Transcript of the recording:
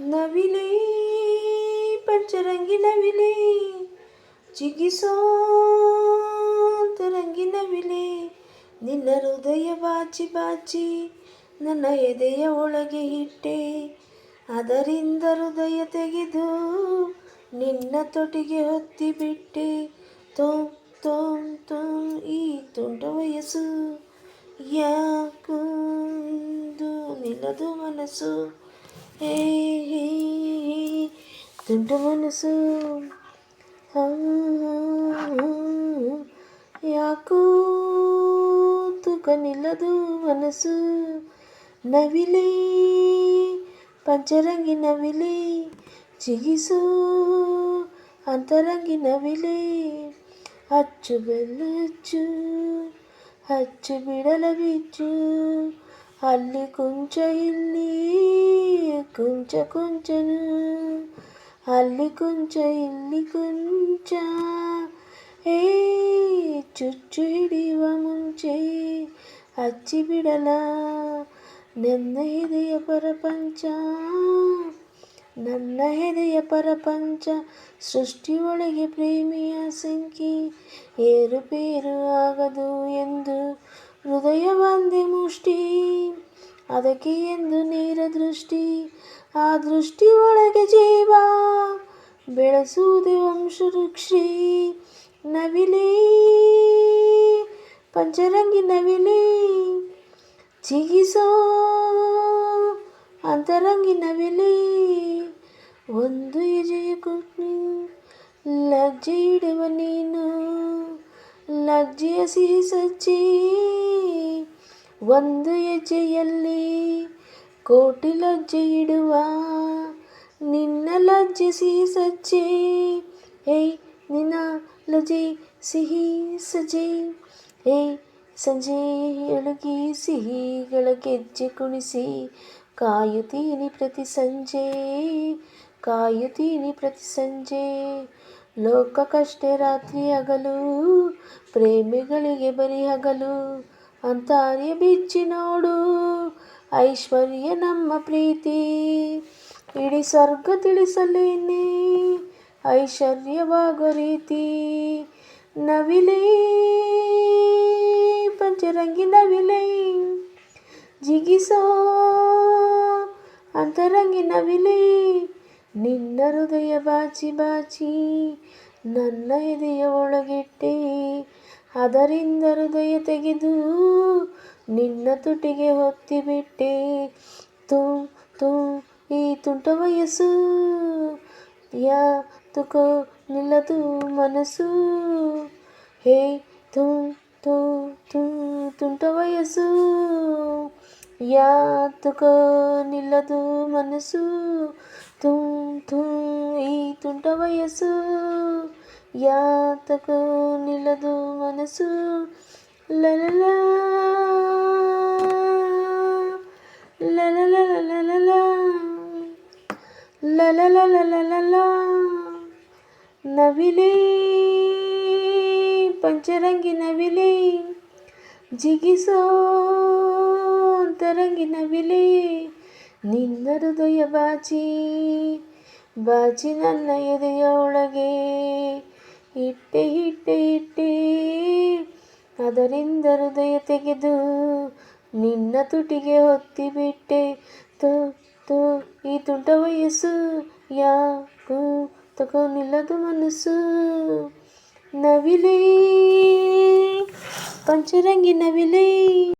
ನವಿಲೇ, ಪಂಚರಂಗಿ ನವಿಲೇ ಚಿಗಿಸೋ ತರಂಗಿ ನಿನ್ನ ಹೃದಯ ಬಾಚಿ ಬಾಚಿ, ನನ್ನ ಎದೆಯ ಒಳಗೆ ಇಟ್ಟೆ. ಅದರಿಂದ ಹೃದಯ ತೆಗೆದು ನಿನ್ನ ತೊಟಿಗೆ ಹೊತ್ತಿ ಬಿಟ್ಟೆ. ತೋಂ ತೋಂ ತೋಂ, ಈ ತುಂಟ ವಯಸ್ಸು, ಯಾಕೊಂದು ನಿಲ್ಲದು ಮನಸ್ಸು. ಹೇ ಹೇ ಹೇ, ತುಂಟ ಮನಸ್ಸು ಆ, ಯಾಕೋ ತೂಕ ನಿಲ್ಲದು ಮನಸ್ಸು ನವಿಲೆ ಪಂಚರಂಗಿ ನವಿಲೆ ಚಿಗಿಸು ಅಂತರಂಗಿ ನವಿಲೆ ಅಚ್ಚು ಬೆಲ್ಲಚ್ಚು ಅಚ್ಚು ಬಿಡಲ ಬಿಚ್ಚು ಅಲ್ಲಿ ಕೊಂಚ ಇಲ್ಲಿ ಕೊಂಚ ಕೊಂಚನು ಅಲ್ಲಿ ಕೊಂಚ ಇಲ್ಲಿ ಕೊಂಚ ಏ ಚುಚ್ಚು ಹಿಡಿಯುವ ಮುಂಚೆ ಹಚ್ಚಿ ಬಿಡಲ ನನ್ನ ಎದೆಯ ಪ್ರಪಂಚ ನನ್ನ ಎದೆಯ ಪ್ರಪಂಚ ಸೃಷ್ಟಿಯೊಳಗೆ ಪ್ರೇಮಿಯ ಸಂಖ್ಯೆ ಏರುಪೇರು ಆಗದು ಎಂದು ಹೃದಯ ಒಂದೇ ಮುಷ್ಟಿ ಅದಕ್ಕೆ ಎಂದು ನೇರ ದೃಷ್ಟಿ ಆ ದೃಷ್ಟಿ ಒಳಗೆ ಜೀವ ಬೆಳೆಸುವುದೇ ವಂಶವೃಕ್ಷಿ ನವಿಲೆ ಪಂಚರಂಗಿ ನವಿಲೆ ಚಿಗಿಸೋ ಅಂತರಂಗಿ ನವಿಲೆ ಒಂದು ಹೆಜೆಯ ಕೊಟ್ಟು ಲಜ್ಜೆ ಇಡುವ ನೀನು ಲಜ್ಜೆಯ ಸಿಹಿ ಸಜ್ಜಿ ಒಂದು ಹೆಜ್ಜೆಯಲ್ಲಿ ಕೋಟಿ ಲಜ್ಜೆ ಇಡುವ ನಿನ್ನ ಲಜ್ಜೆ ಸಿಹಿ ಸಜ್ಜೆ ಏಯ್ ನಿನ್ನ ಲಜ್ಜೆ ಸಿಹಿ ಸಜ್ಜೆ ಏಯ್ ಸಂಜೆ ಎಳಗಿ ಸಿಹಿಗಳ ಗೆಜ್ಜೆ ಕುಣಿಸಿ ಕಾಯುತ್ತೀನಿ ಪ್ರತಿ ಸಂಜೆ ಕಾಯುತ್ತೀನಿ ಪ್ರತಿ ಸಂಜೆ ಲೋಕಕ್ಕಷ್ಟೇ ರಾತ್ರಿ ಹಗಲು ಪ್ರೇಮಿಗಳಿಗೆ ಬರೀ ಹಗಲು ಅಂತಾರ್ಯ ಬಿಚ್ಚಿ ನೋಡು ಐಶ್ವರ್ಯ ನಮ್ಮ ಪ್ರೀತಿ. ಇಡೀ ಸ್ವರ್ಗ ತಿಳಿಸಲೇನೆ ಐಶ್ವರ್ಯವಾಗೋ ರೀತಿ. ನವಿಲೆ, ಪಂಚರಂಗಿ ನವಿಲೆ, ಜಿಗಿಸೋ ಅಂತರಂಗಿ ನವಿಲೆ. ನಿನ್ನ ಹೃದಯ ಬಾಚಿ ಬಾಚಿ, ನನ್ನ ಎದೆಯ ಒಳಗಿಟ್ಟೆ. ಅದರಿಂದ ಹೃದಯ ತೆಗೆದು ನಿನ್ನ ತುಟಿಗೆ ಹೊತ್ತಿ ಬಿಟ್ಟೆ ತೂ ತೂ ಈ ತುಂಟ ವಯಸ್ಸು ಯಾ ತುಕೋ ನಿಲ್ಲದು ಮನಸ್ಸು ಹೇ ತೂ ತೂ ತೂ ತುಂಟ ವಯಸ್ಸು ಯಾತಕೋ ನಿಲ್ಲದು ಮನಸ್ಸು ತೂ ತೂ ಈ ತುಂಟ ವಯಸ್ಸು ಯಾತಕೋ ನಿಲ್ಲದು ಮನಸ್ಸು ಲಲಲ ಲಲಲ ಲಲಲ ನವಿಲೆ, ಪಂಚರಂಗಿ ನವಿಲೆ. ಜಿಗಿಸೋ ಅಂತರಂಗಿ ನವಿಲೆ. ನಿನ್ನ ಹೃದಯ ಬಾಚಿ ಬಾಚಿ ನನ್ನ ಎದೆಯ ಒಳಗೆ. ಇಟ್ಟೆ ಇಟ್ಟೆ ಇಟ್ಟೆ ಅದರಿಂದ ಹೃದಯ ತೆಗೆದು ನಿನ್ನ ತುಟಿಗೆ ಹೊತ್ತಿ ಬಿಟ್ಟೆ. ತೋ ತೋ, ಈ ತುಂಟ ವಯಸ್ಸು ಯಾಕೋ ತಗೋ ನಿಲ್ಲದು ಮನಸ್ಸು? ನವಿಲೇ, ಪಂಚರಂಗಿ ನವಿಲೆ.